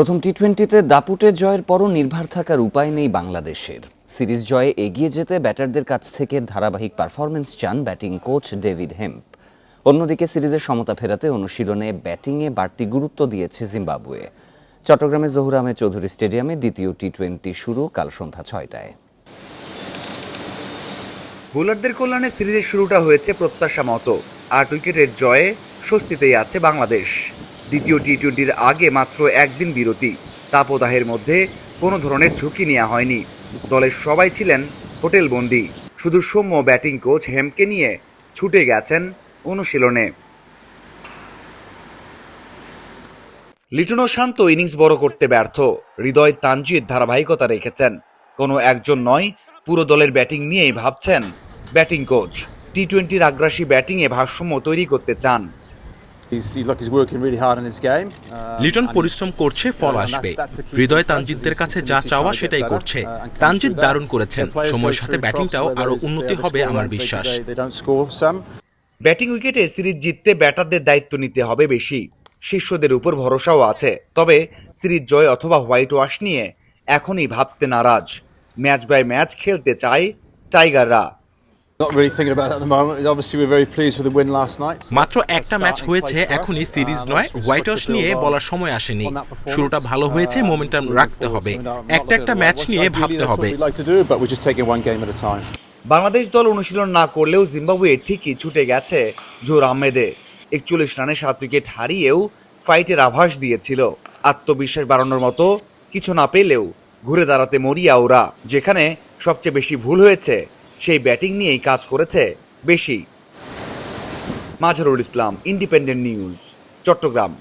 প্রথম টি টোয়েন্টিতে দাপুটের জয়ের পরও নির্ভার থাকার উপায় নেই বাংলাদেশের। সিরিজ জয়ে এগিয়ে যেতে ব্যাটারদের কাছ থেকে ধারাবাহিক পারফরমেন্স চান ব্যাটিং কোচ ডেভিড হেম্প। অন্যদিকে সিরিজের সমতা ফেরাতে অনুশীলনে ব্যাটিংয়ে বাড়তি গুরুত্ব দিয়েছে জিম্বাবুয়ে। চট্টগ্রামের জহুর আহমেদ চৌধুরী স্টেডিয়ামে দ্বিতীয় টি টোয়েন্টি শুরু কাল সন্ধ্যা ছয়টায়। বোলারদের কল্যাণে সিরিজের শুরুটা হয়েছে প্রত্যাশা মতো আট উইকেটের জয়ে স্বস্তিতেই আছে বাংলাদেশ। দ্বিতীয় টি টোয়েন্টির আগে মাত্র একদিন বিরতি। তাপদাহের মধ্যে কোনো ধরনের ঝুঁকি নেওয়া হয়নি। দলের সবাই ছিলেন হোটেলবন্দি শুধু সৌম্য ব্যাটিং কোচ হেমকে নিয়ে ছুটে গেছেন অনুশীলনে। লিটন শান্ত ইনিংস বড় করতে ব্যর্থ। হৃদয় তানজিদ ধারাবাহিকতা রেখেছেন। কোনো একজন নয়, পুরো দলের ব্যাটিং নিয়েই ভাবছেন ব্যাটিং কোচ। টি টোয়েন্টির আগ্রাসী ব্যাটিংয়ে ভারসাম্য তৈরি করতে চান। লিটন পরিশ্রম করছে ফল আসবে। হৃদয় তানজিদদের কাছে যা চাওয়া সেটাই করছে। uh, তানজিদ দারুণ করেছেন। সময়ের সাথে ব্যাটিংটাও troughs, আরও উন্নতি হবে আমার বিশ্বাস. ব্যাটিং উইকেটে সিরিজ জিততে ব্যাটারদের দায়িত্ব নিতে হবে বেশি। শিষ্যদের উপর ভরসাও আছে। তবে সিরিজ জয় অথবা হোয়াইট ওয়াশ নিয়ে এখনই ভাবতে নারাজ। ম্যাচ বাই ম্যাচ খেলতে চায় টাইগাররা। মাত্র একটা ম্যাচ হয়েছে us. এখনই সিরিজ Uh, নয় হোয়াইট ওয়াশ নিয়ে বলার সময় আসেনি. শুরুটা ভালো হয়েছে Uh, মোমেন্টাম রাখতে হবে। একটা একটা ম্যাচ নিয়ে ভাবতে হবে। we'd like to do, but we're just taking one game at a time. Bangladesh দল অনুশীলন না করলেও জিম্বাবুয়ে ঠিকই ছুটে গেছে জোর আহমেদে। একচল্লিশ রানে সাত উইকেট হারিয়েও ফাইটের আভাস দিয়েছিল। আত্মবিশ্বাস বাড়ানোর মতো কিছু না পেলেও ঘুরে দাঁড়াতে মরিয়া ওরা যেখানে সবচেয়ে বেশি ভুল হয়েছে। সেই ব্যাটিং নিয়েই কাজ করেছে বেশি। Mazharul Islam independent news Chattogram.